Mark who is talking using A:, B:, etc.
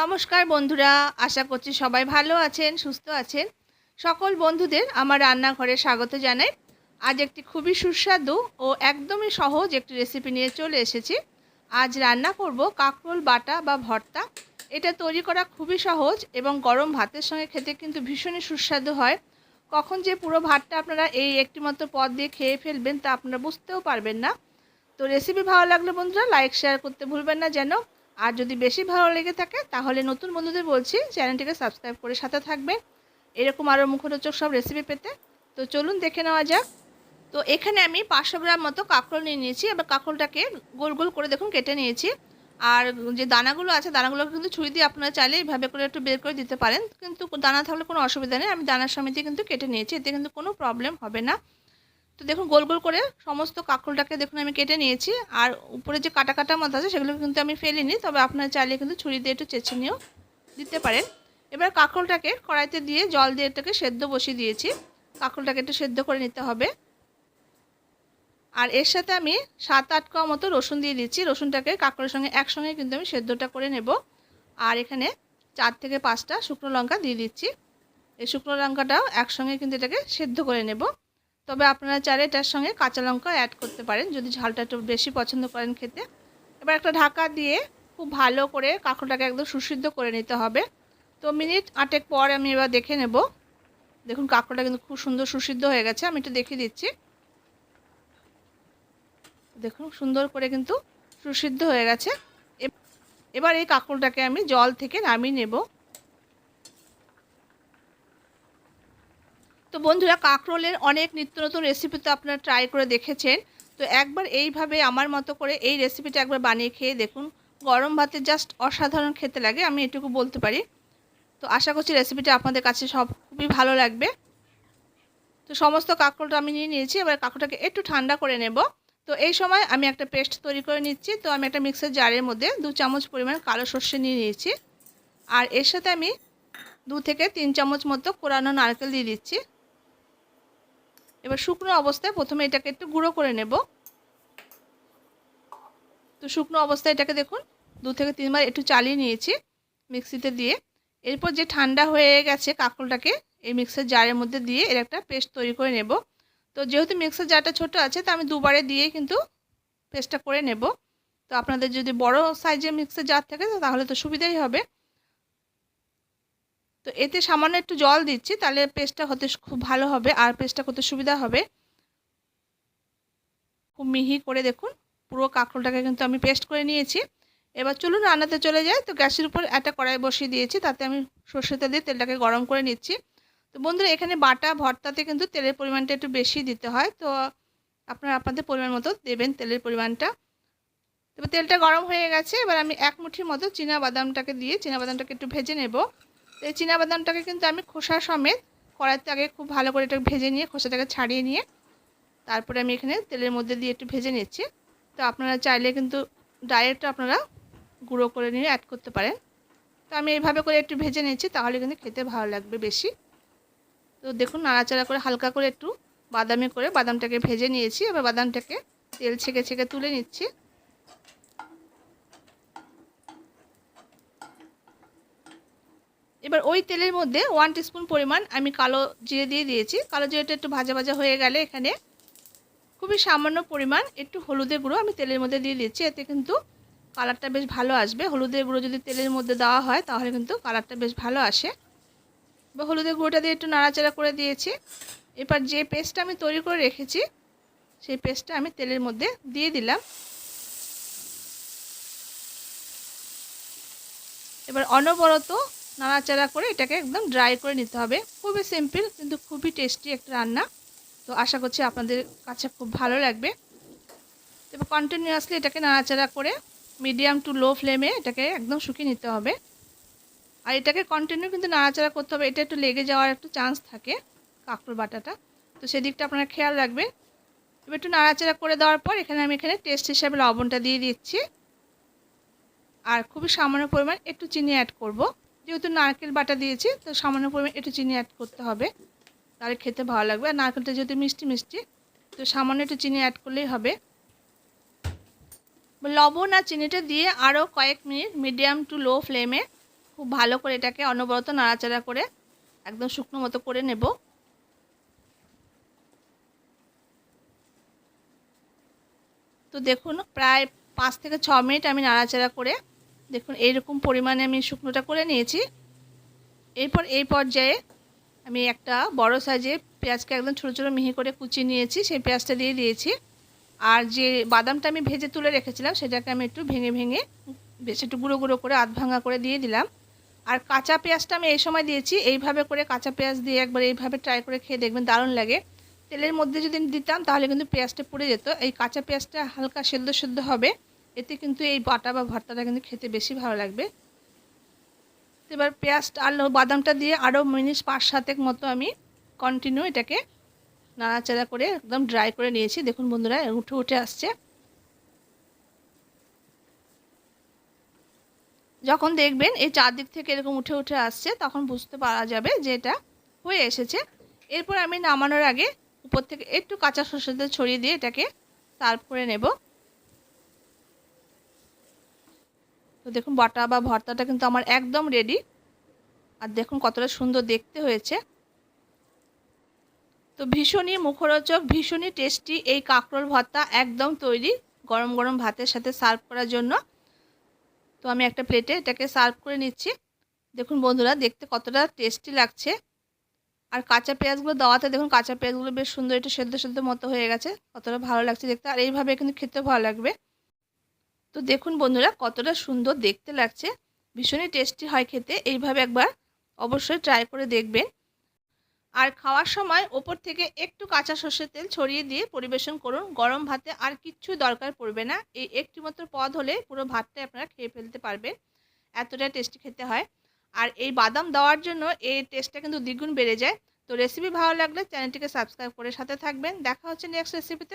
A: নমস্কার বন্ধুরা, আশা করছি সবাই ভালো আছেন, সুস্থ আছেন। সকল বন্ধুদের আমার রান্নাঘরে স্বাগত জানাই। আজ একটি খুবই সুস্বাদু ও একদমই সহজ একটি রেসিপি নিয়ে চলে এসেছি। আজ রান্না করব কাঁকরোল, বাটা বা ভর্তা। এটা তৈরি করা খুবই সহজ এবং গরম ভাতের সঙ্গে খেতে কিন্তু ভীষণই সুস্বাদু হয়। কখন যে পুরো ভাতটা আপনারা এই একটি মাত্র পদ দিয়ে খেয়ে ফেলবেন তা আপনারা বুঝতেও পারবেন না। তো রেসিপি ভালো লাগলে বন্ধুরা লাইক শেয়ার করতে ভুলবেন না যেন। আর যদি বেশি ভালো লেগে থাকে, তাহলে নতুন বন্ধুদের বলছি, চ্যানেলটিকে সাবস্ক্রাইব করে সাথে থাকবেন। এরকম আরও মুখরোচক সব রেসিপি পেতে। তো চলুন দেখে নেওয়া যাক। তো এখানে আমি পাঁচশো গ্রাম মতো কাঁকরোল নিয়ে নিয়েছি। এবার কাঁকরোলটাকে গোল গোল করে দেখুন, কেটে নিয়েছি। আর যে দানাগুলো আছে, দানাগুলোকে কিন্তু ছুরি দিয়ে আপনারা চাইলে এইভাবে করে একটু বের করে দিতে পারেন। কিন্তু দানা থাকলে কোনো অসুবিধা নেই। আমি দানার সমিতি কিন্তু কেটে নিয়েছি। এতে কিন্তু কোনো প্রবলেম হবে না। তো দেখুন, গোল গোল করে সমস্ত কাঁকরোলটাকে দেখুন, আমি কেটে নিয়েছি। আর উপরে যে কাটা কাটা মতো আছে, সেগুলো কিন্তু আমি ফেলিনি, তবে আপনারা চাইলে কিন্তু ছুরি দিয়ে একটু চেঁচে নিয়েও দিতে পারেন। এবার কাঁকরোলটাকে কড়াইতে দিয়ে জল দিয়ে এটাকে সেদ্ধ বসিয়ে দিয়েছি। কাঁকরোলটাকে একটু সেদ্ধ করে নিতে হবে। আর এর সাথে আমি সাত আট কোয়া মতো রসুন দিয়ে দিচ্ছি। রসুনটাকে কাঁকড়ের সঙ্গে একসঙ্গে কিন্তু আমি সেদ্ধটা করে নেব। আর এখানে চার থেকে পাঁচটা শুকনো লঙ্কা দিয়ে দিচ্ছি। এই শুকনো লঙ্কাটাও একসঙ্গে কিন্তু এটাকে সেদ্ধ করে নেব। তবে আপনারা চাইলে এটার সঙ্গে কাঁচা লঙ্কা অ্যাড করতে পারেন, যদি ঝালটা একটু বেশি পছন্দ করেন খেতে। এবার একটা ঢাকা দিয়ে খুব ভালো করে কাঁকড়টাকে একদম সুসিদ্ধ করে নিতে হবে। তো মিনিট আটেক পর আমি এবার দেখে নেব। দেখুন কাঁকড়টা কিন্তু খুব সুন্দর সুসিদ্ধ হয়ে গেছে, আমি একটু দেখিয়ে দিচ্ছি। দেখুন, সুন্দর করে কিন্তু সুসিদ্ধ হয়ে গেছে। এবার এই কাঁকড়টাকে আমি জল থেকে নামিয়ে নেব। তো বন্ধুরা কাঁকরোলের অনেক নিত্য নতুন রেসিপি তো আপনারা ট্রাই করে দেখেছেন। তো একবার এইভাবে আমার মতো করে এই রেসিপিটা একবার বানিয়ে খেয়ে দেখুন। গরম ভাতে জাস্ট অসাধারণ খেতে লাগে, আমি এটুকু বলতে পারি। তো আশা করছি রেসিপিটা আপনাদের কাছে সব খুবই ভালো লাগবে। তো সমস্ত কাঁকরোলটা আমি নিয়ে নিয়েছি, এবার কাঁকরোটাকে একটু ঠান্ডা করে নেব। তো এই সময় আমি একটা পেস্ট তৈরি করে নিচ্ছি। তো আমি একটা মিক্সার জারের মধ্যে দু চামচ পরিমাণ কালো সর্ষে নিয়ে নিয়েছি। আর এর সাথে আমি দু থেকে তিন চামচ মতো কোরানো নারকেল দিয়ে দিচ্ছি। এবার শুকনো অবস্থায় প্রথমে এটাকে একটু গুঁড়ো করে নেব। তো শুকনো অবস্থায় এটাকে দেখুন, দু থেকে তিনবার একটু চালিয়ে নিয়েছি মিক্সিতে দিয়ে। এরপর যে ঠান্ডা হয়ে গেছে কাঁকরোলটাকে, এই মিক্সার জারের মধ্যে দিয়ে এর একটা পেস্ট তৈরি করে নেব। তো যেহেতু মিক্সার জারটা ছোট আছে, তো আমি দুবারে দিয়ে কিন্তু পেস্টটা করে নেব। তো আপনাদের যদি বড় সাইজের মিক্সার জার থাকে, তাহলে তো সুবিধাই হবে। তো এতে সামান্য একটু জল দিচ্ছি, তাহলে পেস্টটা হতে খুব ভালো হবে আর পেস্টটা করতে সুবিধা হবে। খুব মিহি করে দেখুন, পুরো কাঁকরোলটাকে কিন্তু আমি পেস্ট করে নিয়েছি। এবার চলুন রান্নাতে চলে যাই। তো গ্যাসের উপর একটা কড়াই বসিয়ে দিয়েছি, তাতে আমি সর্ষে তেল দিয়ে তেলটাকে গরম করে নিচ্ছি। তো বন্ধুরা, এখানে বাটা ভর্তাতে কিন্তু তেলের পরিমাণটা একটু বেশি দিতে হয়। তো আপনারা আপনাদের পরিমাণ মতো দেবেন তেলের পরিমাণটা। তবে তেলটা গরম হয়ে গেছে, এবার আমি এক মুঠির মতো চীনা বাদামটাকে দিয়ে, চীনা বাদামটাকে একটু ভেজে নেব। এই বাদামটাকে কিন্তু আমি খোসা সমেত কড়াইতে আগে খুব ভালো করে এটা ভেজে নিয়ে খোসাটাকে ছাড়িয়ে নিয়ে তারপরে আমি এখানে তেলের মধ্যে দিয়ে একটু ভেজে নিচ্ছি। তো আপনারা চাইলে কিন্তু ডাইরেক্ট আপনারা গুঁড়ো করে নিয়ে অ্যাড করতে পারেন। তো আমি এইভাবে করে একটু ভেজে নিচ্ছি, তাহলে কিন্তু খেতে ভালো লাগবে বেশি। তো দেখুন, নাড়াচাড়া করে হালকা করে একটু বাদামি করে বাদামটাকে ভেজে নিয়েছি। এবার বাদামটাকে তেল ছেঁকে ছেঁকে তুলে নিচ্ছি। এবার ওই তেলের মধ্যে ওয়ান টিস্পুন পরিমাণ আমি কালো জিরে দিয়ে দিয়েছি। কালো জিরেটা একটু ভাজা ভাজা হয়ে গেলে এখানে খুবই সামান্য পরিমাণ একটু হলুদের গুঁড়ো আমি তেলের মধ্যে দিয়ে দিচ্ছি। এতে কিন্তু কালারটা বেশ ভালো আসবে। হলুদের গুঁড়ো যদি তেলের মধ্যে দেওয়া হয় তাহলে কিন্তু কালারটা বেশ ভালো আসে। বা হলুদের গুঁড়োটা দিয়ে একটু নাড়াচাড়া করে দিয়েছি। এবার যে পেস্টটা আমি তৈরি করে রেখেছি, সেই পেস্টটা আমি তেলের মধ্যে দিয়ে দিলাম। এবার অনবরত নাড়াচাড়া করে এটাকে একদম ড্রাই করে নিতে হবে। খুবই সিম্পল কিন্তু খুবই টেস্টি একটা রান্না। তো আশা করছি আপনাদের কাছে খুব ভালো লাগবে। এবার কন্টিনিউয়াসলি এটাকে নাড়াচাড়া করে মিডিয়াম টু লো ফ্লেমে এটাকে একদম শুকিয়ে নিতে হবে। আর এটাকে কন্টিনিউ কিন্তু নাড়াচাড়া করতে হবে। এটা একটু লেগে যাওয়ার একটু চান্স থাকে কাঁকড়োর বাটাটা। তো সেদিকটা আপনারা খেয়াল রাখবেন। এবার একটু নাড়াচাড়া করে দেওয়ার পর এখানে আমি এখানে টেস্ট হিসাবে লবণটা দিয়ে দিচ্ছি। আর খুবই সামান্য পরিমাণ একটু চিনি অ্যাড করব। যেহেতু নারকেল বাটা দিয়েছি, তো সামান্য পরিমাণ একটু চিনি অ্যাড করতে হবে। তাহলে খেতে ভালো লাগবে। আর নারকেলটা যেহেতু মিষ্টি মিষ্টি, তো সামান্য একটু চিনি অ্যাড করলেই হবে। লবণ আর চিনিটা দিয়ে আরও কয়েক মিনিট মিডিয়াম টু লো ফ্লেমে খুব ভালো করে এটাকে অনবরত নাড়াচাড়া করে একদম শুকনো মতো করে নেব। তো দেখুন, প্রায় পাঁচ থেকে ছ মিনিট আমি নাড়াচাড়া করে দেখুন, এইরকম পরিমাণে আমি শুকনোটা করে নিয়েছি। এরপর এই পর্যায়ে আমি একটা বড় সাইজে পেঁয়াজকে একদম ছোটো ছোটো মিহি করে কুচিয়ে নিয়েছি, সেই পেঁয়াজটা দিয়ে দিয়েছি। আর যে বাদামটা আমি ভেজে তুলে রেখেছিলাম, সেটাকে আমি একটু ভেঙে ভেঙে বেশ একটু গুঁড়ো গুঁড়ো করে আধ ভাঙা করে দিয়ে দিলাম। আর কাঁচা পেঁয়াজটা আমি এই সময় দিয়েছি, এইভাবে করে কাঁচা পেঁয়াজ দিয়ে একবার এইভাবে ট্রাই করে খেয়ে দেখবেন দারুণ লাগে। তেলের মধ্যে যদি দিতাম, তাহলে কিন্তু পেঁয়াজটা পুড়ে যেত। এই কাঁচা পেঁয়াজটা হালকা সেদ্ধ সেদ্ধ হবে। এতে কিন্তু এই বাটা বা ভর্তাটা কিন্তু খেতে বেশি ভালো লাগবে। এবার পেঁয়াজটা আর বাদামটা দিয়ে আরও মিনিট পাঁচ সাতেক মতো আমি কন্টিনিউ এটাকে নাড়াচাড়া করে একদম ড্রাই করে নিয়েছি। দেখুন বন্ধুরা, উঠে উঠে আসছে। যখন দেখবেন এই চারদিক থেকে এরকম উঠে উঠে আসছে, তখন বুঝতে পারা যাবে যে এটা হয়ে এসেছে। এরপর আমি নামানোর আগে উপর থেকে একটু কাঁচা সর্ষের ছড়িয়ে দিয়ে এটাকে সার্ভ করে নেব। তো দেখুন বাটা বা ভর্তাটা কিন্তু আমার একদম রেডি আর দেখুন কতটা সুন্দর দেখতে হয়েছে। তো ভীষণই মুখরোচক, ভীষণই টেস্টি এই কাঁকরোল ভর্তা একদম তৈরি গরম গরম ভাতের সাথে সার্ভ করার জন্য। তো আমি একটা প্লেটে এটাকে সার্ভ করে নিচ্ছি। দেখুন বন্ধুরা, দেখতে কতটা টেস্টি লাগছে। আর কাঁচা পেঁয়াজগুলো দেওয়াতে দেখুন কাঁচা পেঁয়াজগুলো বেশ সুন্দর একটু সেদ্ধ সেদ্ধ মতো হয়ে গেছে, কতটা ভালো লাগছে দেখতে। আর এইভাবে কিন্তু খেতে ভালো লাগবে। তো দেখুন বন্ধুরা, কতটা সুন্দর দেখতে লাগছে। ভীষণই টেস্টি হয় খেতে, এইভাবে একবার অবশ্যই ট্রাই করে দেখবেন। আর খাওয়ার সময় ওপর থেকে একটু কাঁচা সর্ষের তেল ছড়িয়ে দিয়ে পরিবেশন করুন। গরম ভাতে আর কিচ্ছু দরকার পড়বে না। এই একটি মাত্র পদ হলে পুরো ভাতটাই আপনারা খেয়ে ফেলতে পারবেন। এতটা টেস্টি খেতে হয়। আর এই বাদাম দেওয়ার জন্য এই টেস্টটা কিন্তু দ্বিগুণ বেড়ে যায়। তো রেসিপি ভালো লাগলে চ্যানেলটিকে সাবস্ক্রাইব করে সাথে থাকবেন। দেখা হচ্ছে নেক্সট রেসিপিতে